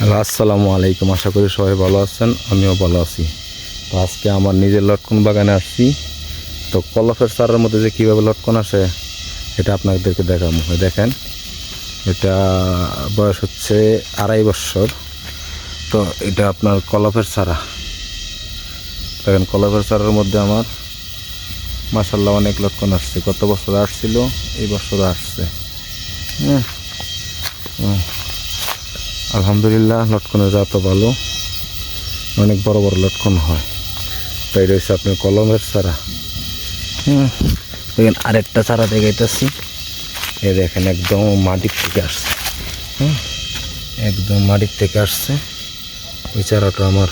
Hello, আসসালামু আলাইকুম। আশা করি সবাই ভালো আছেন, আমিও ভালো আছি। তো আজকে আমার নিজের লটকন বাগানে আসছি। তো কলফের চারার মধ্যে যে কীভাবে লটকন আসে, এটা আপনাদেরকে দেখাবো। দেখেন, এটা বয়স হচ্ছে আড়াই বছর। তো এটা আপনার কলফের চারা। দেখেন, কলফের চারার মধ্যে আমার মাসাল্লাহ অনেক লটকন আসছে। গত বছর আসছিল, এই বছর আসছে। হ্যাঁ হুম। আলহামদুলিল্লাহ, লটকনের জাত ভালো। অনেক বড় বড় লটকন হয়। তাই হচ্ছে আপনার কলমের চারা হুম, দেখেন আরেকটা চারা দেখাইতেছি। এ দেখেন, একদম মাটির থেকে আসছে। একদম মাটির থেকে আসছে। ওই চারাটা আমার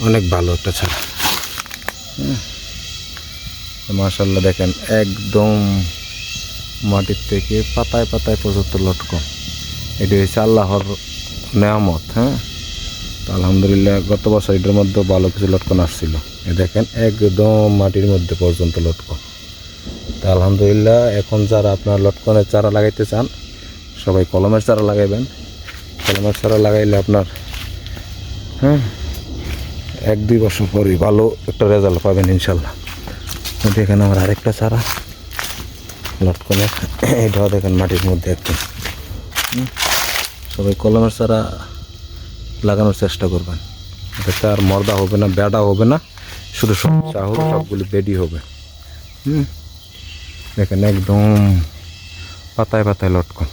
অনেক ভালো একটা চারা। হুম মাশাল্লাহ দেখেন, একদম মাটির থেকে পাতায় পাতায় পর্যন্ত লটকন। এটি হচ্ছে আল্লাহর নেয়ামত হ্যাঁ? তো আলহামদুলিল্লাহ গত বছর এটার মধ্যে ভালো কিছু লটকন আসছিল। এ দেখেন, একদম মাটির মধ্যে পর্যন্ত লটকন। তো আলহামদুলিল্লাহ, এখন যারা আপনার লটকনের চারা লাগাইতে চান, সবাই কলমের চারা লাগাইবেন। কলমের চারা লাগাইলে আপনার হ্যাঁ এক দুই বছর পরই ভালো একটা রেজাল্ট পাবেন ইনশাল্লাহ। দেখেন আমার আরেকটা চারা লটকনের, এটাও দেখেন মাটির মধ্যে একদম। হুম। সবাই কলমের চারা লাগানোর চেষ্টা করবেন। এটাতে আর মর্দা হবে না বেড়া হবে না, শুধু সব চাহর সবগুলি বেডি হবে। হুম? দেখেন একদম পাতায় পাতায় লটকন।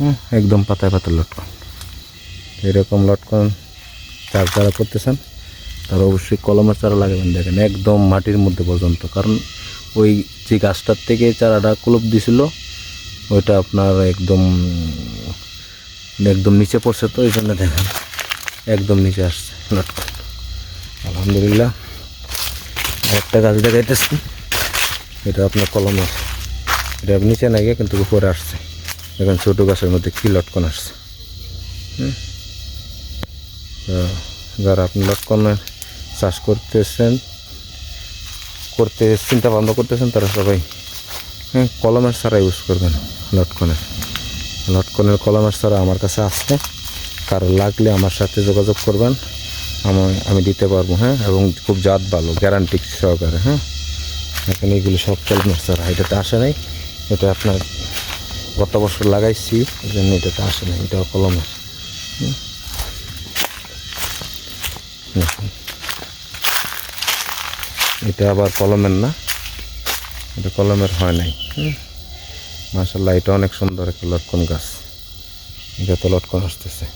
হুম? একদম পাতায় পাতায় লটকন। এরকম লটকন চার চারা করতেছেন, তার অবশ্যই কলমের চারা লাগাবেন। দেখেন একদম মাটির মধ্যে পর্যন্ত। কারণ ওই যে গাছটার থেকে চারাটা কুলপ দিছিল, ওইটা আপনার একদম একদম নিচে পড়ছে তো এই জন্য দেখেন, একদম নিচে আসছে লটকন আলহামদুলিল্লাহ একটা গাছ দেখাইতেছি, এটা আপনার কলমের। এটা নিচে নাই গিয়ে কিন্তু উপরে আসছে। এখন ছোটো গাছের মধ্যে কী লটকন আসছে। তো যারা আপনি লটকনের চাষ করতেছেন, করতে, চিন্তা ভাবনা করতেছেন, তারা সবাই হ্যাঁ কলমের সারা ইউজ করবেন, লটকনের। লটকনের কলমের সারা আমার কাছে আসছে। কারও লাগলে আমার সাথে যোগাযোগ করবেন। আমি আমি দিতে পারব হ্যাঁ? এবং খুব জাত ভালো গ্যারান্টি সহকারে হ্যাঁ? এখন এইগুলো সব কলমের সারা এটাতে আসে নাই। এটা আপনার গত বছর লাগাইছি এই জন্য এটাতে আসে নাই। এটা কলমের। এটা আবার কলমের না? এটা কলমের হয় নাই, হুম? মাসাল্লাহ এটা অনেক সুন্দর একটা লটকন গাছ। এটা তো লটকন আসতেছে।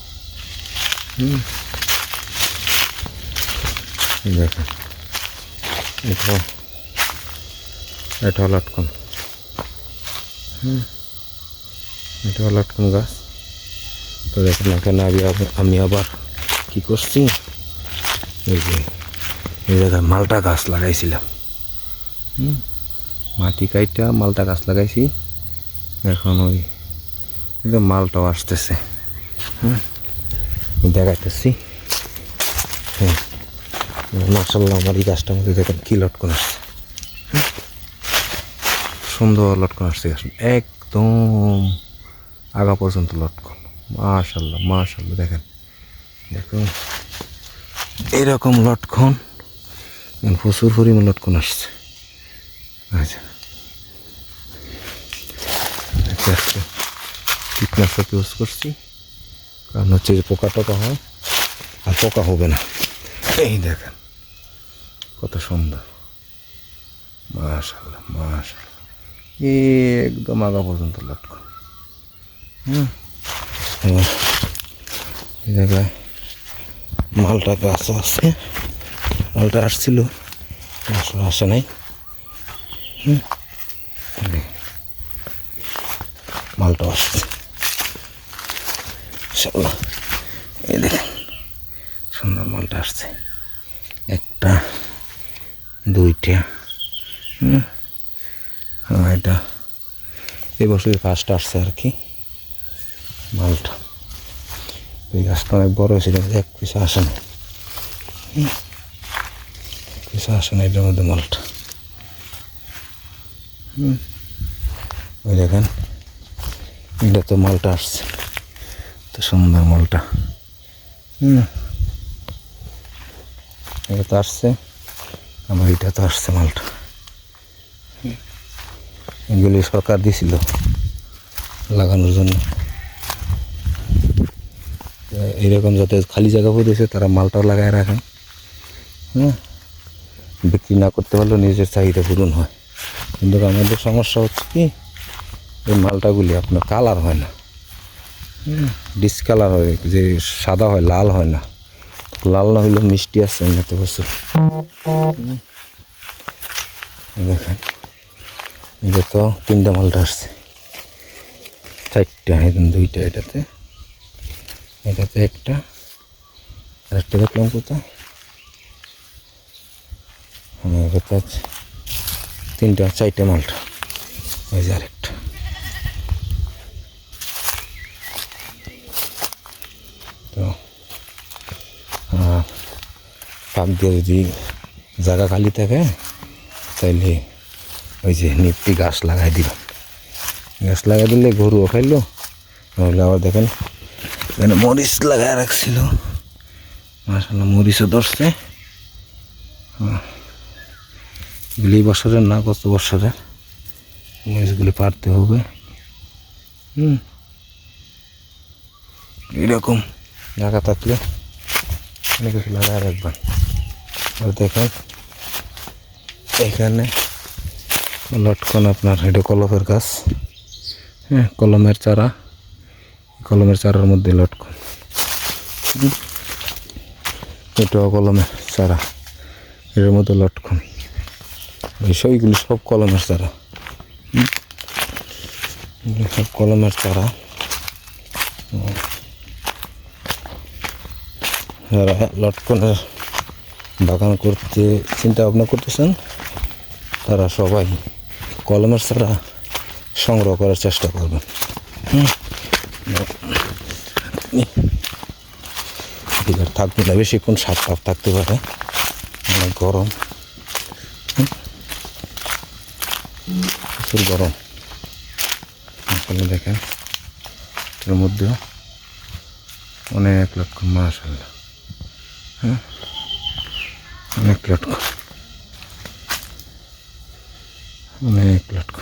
দেখেন এটা এটাও লটকন। হুম। এটাও লটকন গাছ। তো দেখেন এখানে আমি আমি আবার কি করছি? এই যে, এই জায়গায় মালটা গাছ লাগাইছিলাম। হুম। মাটি কাইটা মালটা গাছ লাগাইছি। এখন ওই কিন্তু মালটাও আসতেছে, হুম? দেখাইতেছি। হ্যাঁ মার্শাল্লাহ আমার এই গাছটার মধ্যে দেখেন কী লটকন আসছে সুন্দর লটকন আসছে গাছ, একদম আগা পর্যন্ত লটকন মাশাল্লাহ মাশাল্লাহ দেখেন, দেখুন এরকম লটকন, প্রচুর পরিমাণ লটকন আসছে। আচ্ছা। দেখতে আসছে কীটনাশক ইউজ করছি। কারণ হচ্ছে যে পোকা টোকা হয়, আর পোকা হবে না। এই দেখেন, কত সুন্দর। মাশাল্লাহ মাশাল্লাহ একদম আগা পর্যন্ত লটকন হুম? এই জায়গায় মালটা গাছ আছে মালটা আসছিল, আসলে, আসে নাই। হুম? মালটা আসছে। ইনশাল্লাহ এই দেখেন, সুন্দর মালটা আসছে। একটা, দুইটা এটা, এই বছর ফার্স্ট আসছে আর কি, মালটা। এই গাছটা অনেক বড় হয়েছিল এক পিস আসে না। কিছু আসে না এটার মধ্যে মালটা। হুম, ওই দেখেন এটা তো মালটা আসছে। তো সুন্দর মালটা। হুম। এটা তো আসছে। আমার এটা তো আসছে মালটা। এগুলি সরকার দিছিল লাগানোর জন্য। তো এইরকম যাতে খালি জায়গা পড়েছে তারা মালটাও লাগায় রাখেন। হ্যাঁ বিক্রি না করতে পারলেও নিজের চাহিদা পূরণ হয়। কিন্তু আমাদের সমস্যা হচ্ছে কি এই মালটাগুলি আপনার কালার হয় না। ডিসকালার হয়, যে সাদা হয়, লাল হয় না। লাল না হইলেও মিষ্টি আছে এমনিতে বছর দেখেন এটা তো তিনটা মালটা আসছে। চারটা এখন দুইটা, এটাতে এটাতে একটা আর একটা দেখলাম কোথায়? হ্যাঁ আছে। তিনটা, চারটে মালটা। এই যে আরেকটা তো পাক দিয়ে যদি জায়গা খালি থাকে, তাইলে ওই যে নিপটি গাছ লাগাই দিল গাছ লাগাই দিলে গরুও খাইলো, নাহলে আবার দেখেন, এখানে মরিচ লাগাই রাখছিল। মাসাল্লাহ মরিচও ধরছে। এগুলি বছরের না কত বছরের মরিচগুলি পারতে হবে। হুম এরকম জায়গা থাকলে অনেক কিছু লাগায় রাখবেন আর দেখেন, এখানে লটকন আপনার, এটা কলমের গাছ। হ্যাঁ কলমের চারা। কলমের চারার মধ্যে লটকন। এটাও কলমের চারা। এর মধ্যে লটকন। এই সবগুলি সব কলমের চারা। সব কলমের চারা। যারা লটকনের বাগান করতে চিন্তা ভাবনা করতেছেন, তারা সবাই কলমের ছাড়া সংগ্রহ করার চেষ্টা করবেন। থাকবে না, বেশিক্ষণ সাপ টাপ থাকতে পারে। অনেক গরম। প্রচুর গরম। আসলে দেখেন, এর মধ্যেও অনেক লক্ষ মাশাল্লাহ হ্যাঁ? অনেক লটক। অনেক লটক।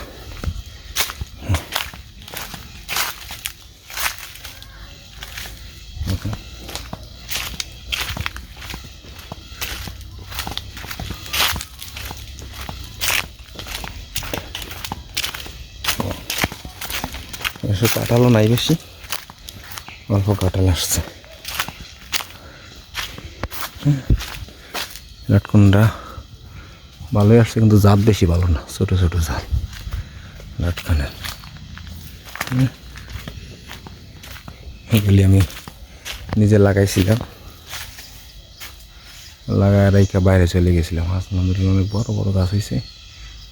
এসে কাটালো নাই বেশি। অল্প কাটাল আসছে। লাটকুনটা ভালোই আসছে, কিন্তু জাত বেশি ভালো না, ছোট ছোট জাত। লাটকানের। এগুলি আমি নিজে লাগাইছিলাম। লাগায় রাইকা বাইরে চলে গেছিলাম। আলহামদুলিল্লাহ অনেক বড় বড় গাছ হয়েছে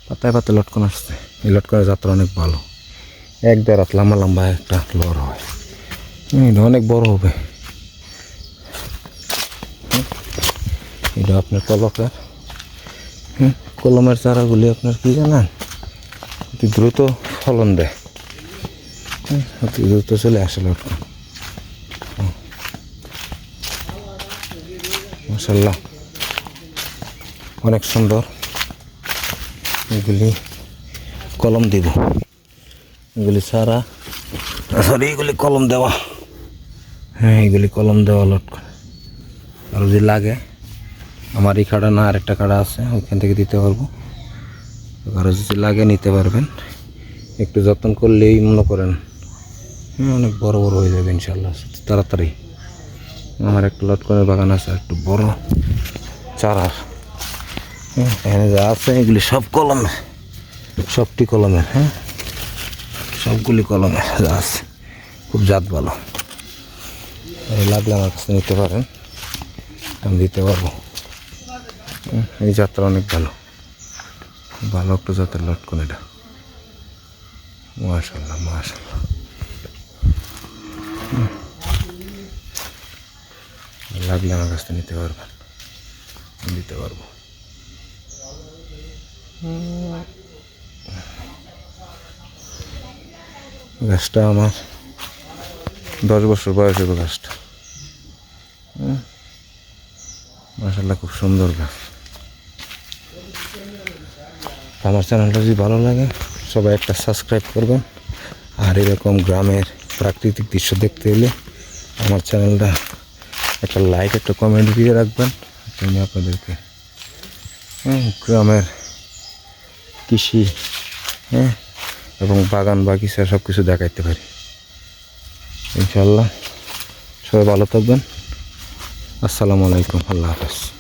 পাতায় পাতায় লটকন আসছে। এই লটকনের যাত্রা অনেক ভালো। এক দেড় হাত লম্বা লম্বা একটা লড় হয়। অনেক বড় হবে। এটা আপনার কলকের। হুম, কলমের চারাগুলি আপনার কি জানেন? অতি দ্রুত ফলন দেয়। হুম, অতি দ্রুত চলে আসে লটকন মাসাল্লাহ অনেক সুন্দর। এগুলি কলম দিব। এগুলি সারা সরি এগুলি কলম দেওয়া। হ্যাঁ এগুলি কলম দেওয়া লটকন আর যদি লাগে আমার এই কাড়া না, আরেকটা কাড়া আছে, ওইখান থেকে দিতে পারব। কারও যদি লাগে নিতে পারবেন। একটু যত্ন করলেই মনে করেন হ্যাঁ অনেক বড় বড় হয়ে যাবে ইনশাল্লাহ তাড়াতাড়ি। আমার একটা লটকনের বাগান আছে, একটু বড় চারার। হ্যাঁ এখানে যা আছে, এগুলি সব কলমে, সবটি কলমের হ্যাঁ সবগুলি কলমে যা আছে, খুব জাত ভালো। লাগলে আমার কাছে নিতে পারেন, আমি দিতে পারব। এই যাত্রা অনেক ভালো। ভালো একটা জাতের লটকন এটা। মাশাল্লাহ মাশাল্লাহ। লাগলে আমার কাছ থেকে নিতে পারবেন দিতে পারব। গাছটা আমার দশ বছর বয়স হবে গাছটা মাসাল্লাহ খুব সুন্দর গাছ। আমার চ্যানেলটা যদি ভালো লাগে সবাই একটা সাবস্ক্রাইব করবেন। আর এরকম গ্রামের প্রাকৃতিক দৃশ্য দেখতে হলে আমার চ্যানেলটা একটা লাইক একটা কমেন্ট দিয়ে রাখবেন। আমি আপনাদেরকে হ্যাঁ, গ্রামের কৃষি হ্যাঁ এবং বাগান বাগিচা সব কিছু দেখাইতে পারি। ইনশাল্লাহ সবাই ভালো থাকবেন। আসসালামু আলাইকুম আল্লাহ হাফেজ।